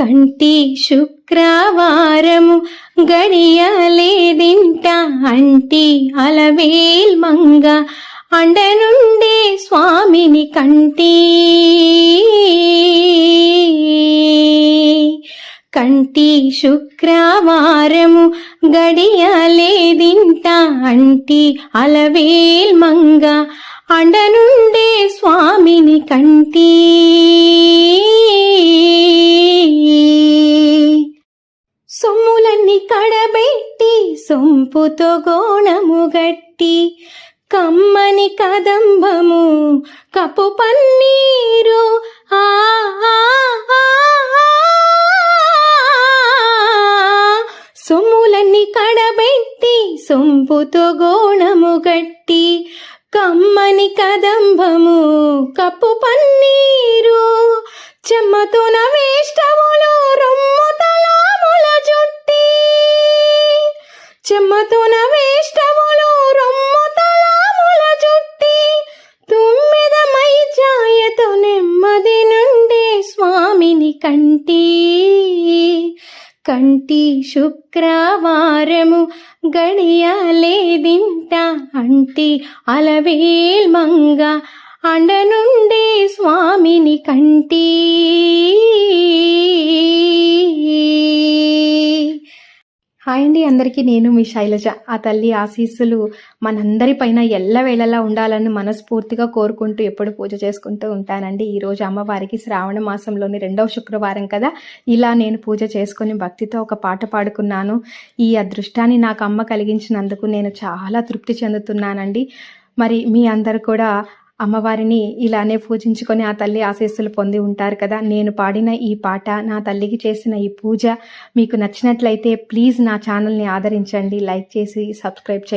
కంటి శుక్రవారము గడియలేదింట అంటి అలవేల్ మంగ అండనుండే స్వామిని కంటి. కంటి శుక్రవారము గడియలేదింట అంటి అలవేల్ మంగ అండనుండే స్వామిని కంటీ. సొమ్ములన్నీ కడబెట్టి సొంపుతో గోణము గట్టి కమ్మని కదంబము కప్పు పన్నీరు ఆ ఆ, సొమ్ములన్నీ కడబెట్టి సొంపుతో గోణము గట్టి కమ్మని కదంబము కప్పు పన్నీరు చెమ్మతో నవే చెమ్మతున వేష్టములు రొమ్ము తలాముల జుట్టి తుమ్మిదమై ఛాయతో నెమ్మది నుండే స్వామిని కంటి. కంటి శుక్రవారము గడియలేదింట అంటి అలవేల్ మంగ అండనుండే స్వామిని కంటి. హాయ్ అండి అందరికీ. నేను మీ శైలజ. ఆ తల్లి ఆశీస్సులు మనందరిపైన ఎల్లవేళలా ఉండాలని మనస్ఫూర్తిగా కోరుకుంటూ ఎప్పుడు పూజ చేసుకుంటూ ఉంటానండి. ఈరోజు అమ్మవారికి శ్రావణ మాసంలోని రెండవ శుక్రవారం కదా. ఇలా నేను పూజ చేసుకుని భక్తితో ఒక పాట పాడుకున్నాను. ఈ అదృష్టాన్ని నాకు అమ్మ కలిగించినందుకు నేను చాలా తృప్తి చెందుతున్నానండి. మరి మీ అందరు కూడా అమ్మవారిని ఇలానే పూజించుకొని ఆ తల్లి ఆశీస్సులు పొంది ఉంటారు కదా. నేను పాడిన ఈ పాట నా తల్లికి చేసిన ఈ పూజ మీకు నచ్చినట్లయితే ప్లీజ్ నా ఛానల్ని ఆదరించండి. లైక్ చేసి సబ్స్క్రైబ్ చేయండి.